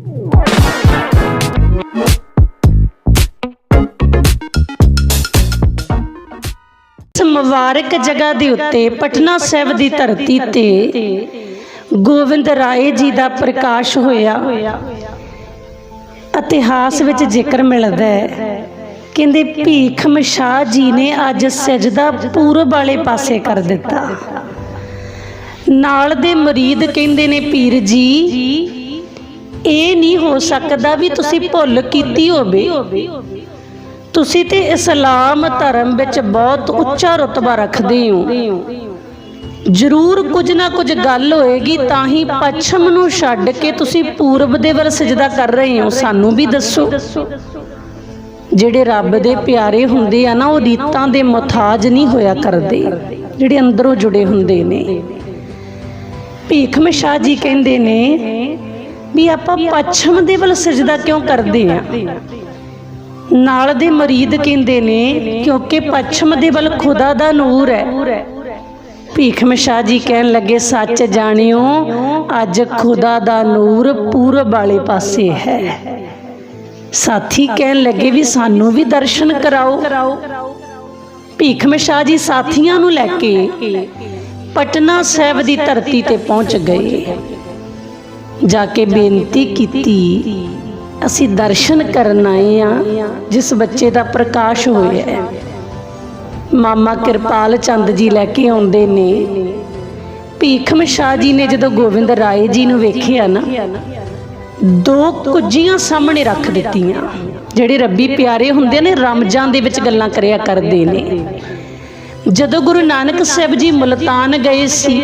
ਇਸ ਮੁਬਾਰਕ ਜਗ੍ਹਾ ਦੇ ਉੱਤੇ ਪਟਨਾ ਸਾਹਿਬ ਦੀ ਧਰਤੀ ਤੇ ਗੋਬਿੰਦ ਰਾਏ ਜੀ ਦਾ ਪ੍ਰਕਾਸ਼ ਹੋਇਆ। ਇਤਿਹਾਸ ਵਿੱਚ ਜ਼ਿਕਰ ਮਿਲਦਾ ਹੈ। ਕਹਿੰਦੇ ਭੀਖਮ ਸ਼ਾਹ ਜੀ ਨੇ ਅੱਜ ਸਜਦਾ ਪੂਰਬ ਵਾਲੇ ਪਾਸੇ ਕਰ ਦਿੱਤਾ। ਨਾਲ ਦੇ ਮਰੀਦ ਕਹਿੰਦੇ ਨੇ ਪੀਰ ਜੀ ਇਹ ਨਹੀਂ ਹੋ ਸਕਦਾ ਵੀ ਤੁਸੀਂ ਭੁੱਲ ਕੀਤੀ ਹੋਵੇ। ਤੁਸੀਂ ਤੇ ਇਸਲਾਮ ਧਰਮ ਵਿੱਚ ਬਹੁਤ ਉੱਚਾ ਰਤਬਾ ਰੱਖਦੇ ਹੋ। ਜ਼ਰੂਰ ਕੁਝ ਨਾ ਕੁਝ ਗੱਲ ਹੋਏਗੀ, ਤਾਂ ਹੀ ਪੱਛਮ ਨੂੰ ਛੱਡ ਕੇ ਤੁਸੀਂ ਪੂਰਬ ਦੇ ਵੱਲ ਸਜਦਾ ਕਰ ਰਹੇ ਹੋ। ਸਾਨੂੰ ਵੀ ਦੱਸੋ। ਜਿਹੜੇ ਰੱਬ ਦੇ ਪਿਆਰੇ ਹੁੰਦੇ ਆ ਨਾ, ਉਹ ਰੀਤਾਂ ਦੇ ਮੁਤਾਜ ਨਹੀਂ ਹੋਇਆ ਕਰਦੇ। ਜਿਹੜੇ ਅੰਦਰੋਂ ਜੁੜੇ ਹੁੰਦੇ ਨੇ। ਭੀਖਮ ਸ਼ਾਹ ਜੀ ਕਹਿੰਦੇ ਨੇ ਵੀ ਆਪਾਂ ਪੱਛਮ ਦੇ ਵੱਲ ਸਜਦਾ ਕਿਉਂ ਕਰਦੇ ਆ? ਨਾਲ ਦੇ ਮਰੀਦ ਕਹਿੰਦੇ ਨੇ, ਕਿਉਂਕਿ ਪੱਛਮ ਦੇ ਵੱਲ ਖੁਦਾ ਦਾ ਨੂਰ ਹੈ। ਭੀਖਮ ਸ਼ਾਹ ਜੀ ਕਹਿਣ ਲੱਗੇ, ਸੱਚ ਜਾਣਿਓ, ਅੱਜ ਖੁਦਾ ਦਾ ਨੂਰ ਪੂਰਬ ਵਾਲੇ ਪਾਸੇ ਹੈ। ਸਾਥੀ ਕਹਿਣ ਲੱਗੇ ਵੀ ਸਾਨੂੰ ਵੀ ਦਰਸ਼ਨ ਕਰਾਓ। ਭੀਖਮ ਸ਼ਾਹ ਜੀ ਸਾਥੀਆਂ ਨੂੰ ਲੈ ਕੇ ਪਟਨਾ ਸਾਹਿਬ ਦੀ ਧਰਤੀ ਤੇ ਪਹੁੰਚ ਗਏ। ਜਾ ਕੇ ਬੇਨਤੀ ਕੀਤੀ, ਅਸੀਂ ਦਰਸ਼ਨ ਕਰਨ ਆਏ ਆ ਜਿਸ ਬੱਚੇ ਦਾ ਪ੍ਰਕਾਸ਼ ਹੋਇਆ ਹੈ। ਮਾਮਾ ਕਿਰਪਾਲ ਚੰਦ ਜੀ ਲੈ ਕੇ ਆਉਂਦੇ ਨੇ। ਭੀਖਮ ਸ਼ਾਹ ਜੀ ਨੇ ਜਦੋਂ ਗੋਬਿੰਦ ਰਾਏ ਜੀ ਨੂੰ ਵੇਖਿਆ ਨਾ, ਦੋ ਕੁੱਜੀਆਂ ਸਾਹਮਣੇ ਰੱਖ ਦਿੱਤੀਆਂ, ਜਿਹੜੇ ਰੱਬੀ ਪਿਆਰੇ ਹੁੰਦੇ ਨੇ, ਰਮਜ਼ਾਨ ਦੇ ਵਿੱਚ ਗੱਲਾਂ ਕਰਿਆ ਕਰਦੇ ਨੇ। ਜਦੋਂ ਗੁਰੂ ਨਾਨਕ ਸਾਹਿਬ ਜੀ ਮੁਲਤਾਨ ਗਏ ਸੀ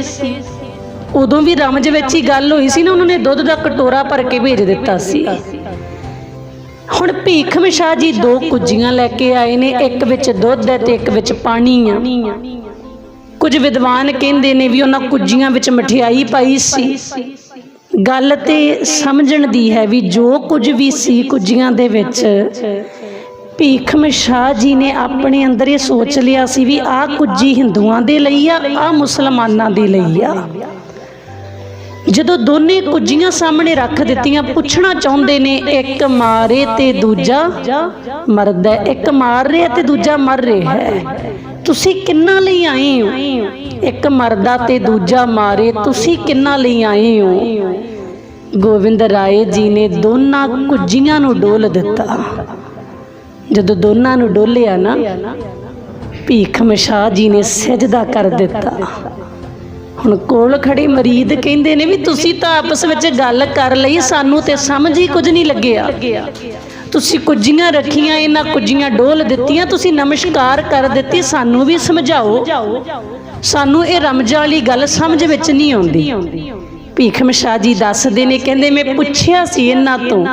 ਉਦੋਂ ਵੀ ਰਮਜ ਵਿੱਚ ਹੀ ਗੱਲ ਹੋਈ ਸੀ ਨਾ, ਉਹਨਾਂ ਨੇ ਦੁੱਧ ਦਾ ਕਟੋਰਾ ਭਰ ਕੇ ਭੇਜ ਦਿੱਤਾ ਸੀ। ਹੁਣ ਭੀਖਮ ਸ਼ਾਹ ਜੀ ਦੋ ਕੁੱਜੀਆਂ ਲੈ ਕੇ ਆਏ ਨੇ, ਇੱਕ ਵਿੱਚ ਦੁੱਧ ਹੈ ਤੇ ਇੱਕ ਵਿੱਚ ਪਾਣੀ ਆ। ਕੁਝ ਵਿਦਵਾਨ ਕਹਿੰਦੇ ਨੇ ਵੀ ਉਹਨਾਂ ਕੁੱਜੀਆਂ ਵਿੱਚ ਮਠਿਆਈ ਪਾਈ ਸੀ। ਗੱਲ ਤੇ ਸਮਝਣ ਦੀ ਹੈ ਵੀ ਜੋ ਕੁਝ ਵੀ ਸੀ ਕੁੱਜੀਆਂ ਦੇ ਵਿੱਚ, ਭੀਖਮ ਸ਼ਾਹ ਜੀ ਨੇ ਆਪਣੇ ਅੰਦਰ ਇਹ ਸੋਚ ਲਿਆ ਸੀ ਵੀ ਆਹ ਕੁੱਜੀ ਹਿੰਦੂਆਂ ਦੇ ਲਈ ਆ, ਆਹ ਮੁਸਲਮਾਨਾਂ ਦੇ ਲਈ ਆ। ਜਦੋਂ ਦੋਨੇ ਕੁੱਜੀਆਂ ਸਾਹਮਣੇ ਰੱਖ ਦਿੱਤੀਆਂ, ਪੁੱਛਣਾ ਚਾਹੁੰਦੇ ਨੇ, ਇੱਕ ਮਾਰੇ ਤੇ ਦੂਜਾ ਮਰਦਾ ਇੱਕ ਮਾਰ ਰਿਹਾ ਤੇ ਦੂਜਾ ਮਰ ਰਿਹਾ ਹੈ। ਤੁਸੀਂ ਕਿੰਨਾ ਲਈ ਆਏ ਹੋ? ਇੱਕ ਮਰਦਾ ਤੇ ਦੂਜਾ ਮਾਰੇ, ਤੁਸੀਂ ਕਿੰਨਾ ਲਈ ਆਏ ਹੋ? ਗੋਬਿੰਦ ਰਾਏ ਜੀ ਨੇ ਦੋਨਾਂ ਕੁੱਜੀਆਂ ਨੂੰ ਡੋਲ ਦਿੱਤਾ। ਜਦੋਂ ਦੋਨਾਂ ਨੂੰ ਡੋਲਿਆ ਨਾ ਭੀਖਮ ਸ਼ਾਹ ਜੀ ਨੇ ਸਜਦਾ ਕਰ ਦਿੱਤਾ। ਹੁਣ ਕੋਲ ਖੜੇ ਮਰੀਦ ਕਹਿੰਦੇ ਨੇ ਵੀ ਤੁਸੀਂ ਤਾਂ ਆਪਸ ਵਿੱਚ ਗੱਲ ਕਰ ਲਈ, ਸਾਨੂੰ ਤੇ ਸਮਝ ਹੀ ਕੁਝ ਨਹੀਂ ਲੱਗਿਆ। ਤੁਸੀਂ ਕੁੱਜੀਆਂ ਰੱਖੀਆਂ, ਇਹਨਾਂ ਕੁੱਜੀਆਂ ਡੋਲ ਦਿੱਤੀਆਂ, ਤੁਸੀਂ ਨਮਸਕਾਰ ਕਰ ਦਿੱਤੀ, ਸਾਨੂੰ ਵੀ ਸਮਝਾਓ। ਸਾਨੂੰ ਇਹ ਰਮਜ਼ਾਂ ਵਾਲੀ ਗੱਲ ਸਮਝ ਵਿੱਚ ਨਹੀਂ ਆਉਂਦੀ। ਭੀਖਮ ਸ਼ਾਹ ਜੀ ਦੱਸਦੇ ਨੇ, ਕਹਿੰਦੇ ਮੈਂ ਪੁੱਛਿਆ ਸੀ ਇਹਨਾਂ ਤੋਂ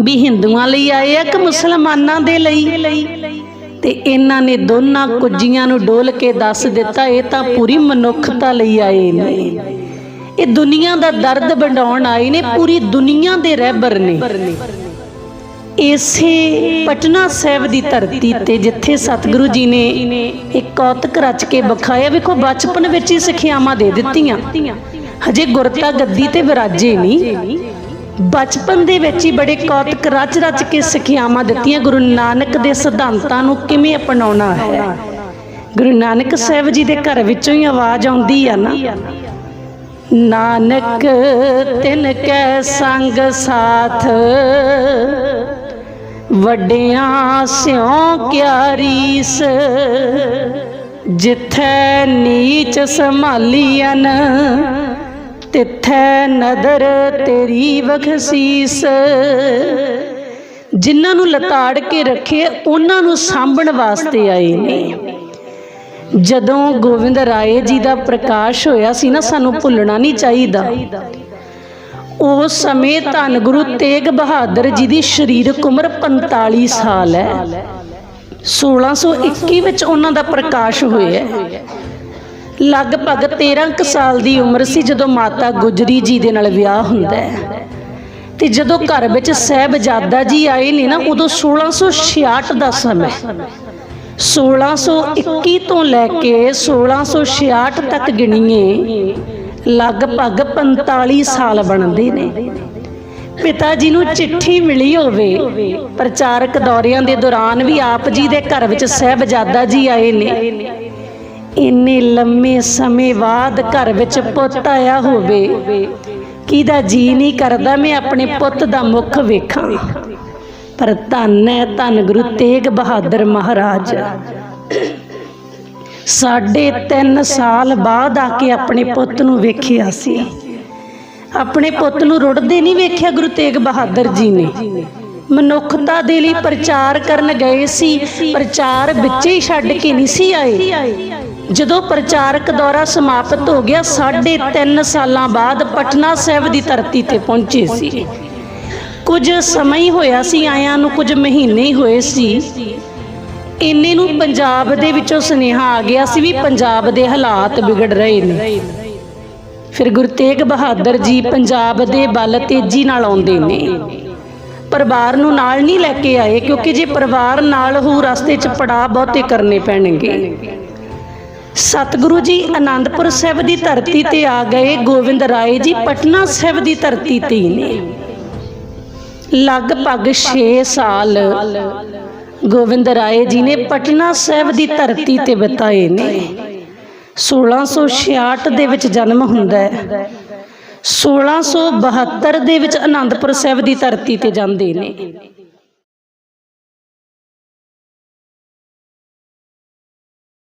ਵੀ ਹਿੰਦੂਆਂ ਲਈ ਆਏ ਆ ਕਿ ਮੁਸਲਮਾਨਾਂ ਦੇ ਲਈ? ਤੇ ਇਹਨਾਂ ਨੇ ਦੋਨਾਂ ਕੁੱਜੀਆਂ ਨੂੰ ਡੋਲ ਕੇ ਦੱਸ ਦਿੱਤਾ, ਇਹ ਤਾਂ ਪੂਰੀ ਮਨੁੱਖਤਾ ਲਈ ਆਏ ਨੇ। ਇਹ ਦੁਨੀਆ ਦਾ ਦਰਦ ਵੰਡਾਉਣ ਆਏ ਨੇ, ਪੂਰੀ ਦੁਨੀਆ ਦੇ ਰਹਿਬਰ ਨੇ। ਇਸੇ ਪਟਨਾ ਸਾਹਿਬ ਦੀ ਧਰਤੀ ਤੇ ਜਿੱਥੇ ਸਤਿਗੁਰੂ ਜੀ ਨੇ ਇੱਕ ਕੌਤਕ ਰਚ ਕੇ ਵਿਖਾਇਆ, ਵੇਖੋ ਬਚਪਨ ਵਿੱਚ ਹੀ ਸਿੱਖਿਆਵਾਂ ਦੇ ਦਿੱਤੀਆਂ। ਹਜੇ ਗੁਰਤਾ ਗੱਦੀ ਤੇ ਵਿਰਾਜੇ ਨਹੀਂ। ਬਚਪਨ ਦੇ ਵਿੱਚ ਹੀ ਬੜੇ ਕੌਤਕ ਰਚ ਰਚ ਕੇ ਸਿੱਖਿਆਵਾਂ ਦਿੱਤੀਆਂ ਗੁਰੂ ਨਾਨਕ ਦੇ ਸਿਧਾਂਤਾਂ ਨੂੰ ਕਿਵੇਂ ਅਪਣਾਉਣਾ ਹੈ? ਗੁਰੂ ਨਾਨਕ ਸਾਹਿਬ ਜੀ ਦੇ ਘਰ ਵਿੱਚੋਂ ਹੀ ਆਵਾਜ਼ ਆਉਂਦੀ ਆ ਨਾ, ਨਾਨਕ ਤਿਨ ਕੈ ਸੰਗ ਸਾਥ, ਵੱਡਿਆਂ ਸਿਉ ਕਿਆਰੀਸ ਰੀਸ, ਜਿੱਥੈ ਨੀਚ ਸੰਭਾਲੀਆਂ ਤਿੱਥੈ ਨਦਰ ਤੇਰੀ ਬਖਸ਼ੀਸ। ਜਿਨ੍ਹਾਂ ਨੂੰ ਲਤਾੜ ਕੇ ਰੱਖੇ, ਉਹਨਾਂ ਨੂੰ ਸਾਂਭਣ ਵਾਸਤੇ ਆਏ ਨੇ। ਜਦੋਂ ਗੋਬਿੰਦ ਰਾਏ ਜੀ ਦਾ ਪ੍ਰਕਾਸ਼ ਹੋਇਆ ਸੀ ਨਾ, ਸਾਨੂੰ ਭੁੱਲਣਾ ਨਹੀਂ ਚਾਹੀਦਾ। ਉਸ ਸਮੇਂ ਧੰਨ ਗੁਰੂ ਤੇਗ ਬਹਾਦਰ ਜੀ ਦੀ ਸਰੀਰਕ ਉਮਰ 45 ਸਾਲ ਹੈ। 1621 ਵਿੱਚ ਉਹਨਾਂ ਦਾ ਪ੍ਰਕਾਸ਼ ਹੋਇਆ ਲਗਭਗ 13 ਕੁ ਸਾਲ ਦੀ ਉਮਰ ਸੀ ਜਦੋਂ ਮਾਤਾ ਗੁਜਰੀ ਜੀ ਦੇ ਨਾਲ ਵਿਆਹ ਹੁੰਦਾ ਹੈ। ਤੇ ਜਦੋਂ ਘਰ ਵਿੱਚ ਸਹਿਬਜ਼ਾਦਾ ਜੀ ਆਏ ਨੇ ਨਾ, ਉਦੋਂ 1666 ਦਾ ਸਮਾਂ 1621 ਤੋਂ ਲੈ ਕੇ 1666 ਤੱਕ ਗਿਣੀਏ, ਲਗਭਗ 45 ਸਾਲ ਬਣਦੇ ਨੇ। ਪਿਤਾ ਜੀ ਨੂੰ ਚਿੱਠੀ ਮਿਲੀ ਹੋਵੇ, ਪ੍ਰਚਾਰਕ ਦੌਰਿਆਂ ਦੇ ਦੌਰਾਨ ਵੀ ਆਪ ਜੀ ਦੇ ਘਰ ਵਿੱਚ ਸਹਿਬਜ਼ਾਦਾ ਜੀ ਆਏ ਨੇ। ਇੰਨੇ ਲੰਮੇ ਸਮੇਂ ਬਾਅਦ ਘਰ ਵਿੱਚ ਪੁੱਤ ਆਇਆ ਹੋਵੇ, ਕਿਹਦਾ ਜੀ ਨਹੀਂ ਕਰਦਾ ਮੈਂ ਆਪਣੇ ਪੁੱਤ ਦਾ ਮੁਖ ਵੇਖਾਂ। ਪਰ ਧੰਨ ਹੈ ਧੰਨ ਗੁਰੂ ਤੇਗ ਬਹਾਦਰ ਮਹਾਰਾਜ। ਸਾਢੇ 3 ਸਾਲ ਬਾਅਦ ਆ ਕੇ ਆਪਣੇ ਪੁੱਤ ਨੂੰ ਵੇਖਿਆ ਸੀ। ਆਪਣੇ ਪੁੱਤ ਨੂੰ ਰੁੜਦੇ ਨਹੀਂ ਵੇਖਿਆ ਗੁਰੂ ਤੇਗ ਬਹਾਦਰ ਜੀ ਨੇ। ਮਨੁੱਖਤਾ ਦੇ ਲਈ ਪ੍ਰਚਾਰ ਕਰਨ ਗਏ ਸੀ, ਪ੍ਰਚਾਰ ਵਿੱਚ ਹੀ ਛੱਡ ਕੇ ਨਹੀਂ ਸੀ ਆਏ। ਜਦੋਂ ਪ੍ਰਚਾਰਕ ਦੌਰਾ ਸਮਾਪਤ ਹੋ ਗਿਆ, ਸਾਢੇ 3 ਸਾਲਾਂ ਬਾਅਦ ਪਟਨਾ ਸਾਹਿਬ ਦੀ ਧਰਤੀ ਤੇ ਪਹੁੰਚੇ ਸੀ। ਕੁਝ ਸਮਾਂ ਹੀ ਹੋਇਆ ਸੀ, ਆਇਆਂ ਨੂੰ ਕੁਝ ਮਹੀਨੇ ਹੀ ਹੋਏ ਸੀ। ਇੰਨੇ ਨੂੰ ਪੰਜਾਬ ਦੇ ਵਿੱਚੋਂ ਸੁਨੇਹਾ ਆ ਗਿਆ ਸੀ ਵੀ ਪੰਜਾਬ ਦੇ ਹਾਲਾਤ ਵਿਗੜ ਰਹੇ ਨੇ। ਫਿਰ ਗੁਰੂ ਤੇਗ ਬਹਾਦਰ ਜੀ ਪੰਜਾਬ ਦੇ ਬਲ ਤੇਜ਼ੀ ਨਾਲ ਆਉਂਦੇ ਨੇ। ਪਰਿਵਾਰ ਨੂੰ ਨਾਲ ਨਹੀਂ ਲੈ ਕੇ ਆਏ, ਕਿਉਂਕਿ ਜੇ ਪਰਿਵਾਰ ਨਾਲ ਹੋ ਰਸਤੇ 'ਚ ਪੜਾ ਬਹੁਤੇ ਕਰਨੇ ਪੈਣਗੇ। ਸਤਿਗੁਰੂ ਜੀ ਆਨੰਦਪੁਰ ਸਾਹਿਬ ਦੀ ਧਰਤੀ ਤੇ ਆ ਗਏ ਗੋਬਿੰਦ ਰਾਏ ਜੀ ਪਟਨਾ ਸਾਹਿਬ ਦੀ ਧਰਤੀ ਤੇ ਨੇ। ਲਗਭਗ 6 ਸਾਲ ਗੋਬਿੰਦ ਰਾਏ ਜੀ ਨੇ ਪਟਨਾ ਸਾਹਿਬ ਦੀ ਧਰਤੀ ਤੇ ਬਿਤਾਏ ਨੇ। 1666 ਦੇ ਵਿੱਚ ਜਨਮ ਹੁੰਦਾ ਹੈ। 1672 ਦੇ ਵਿੱਚ ਆਨੰਦਪੁਰ ਸਾਹਿਬ ਦੀ ਧਰਤੀ ਤੇ ਜਾਂਦੇ ਨੇ।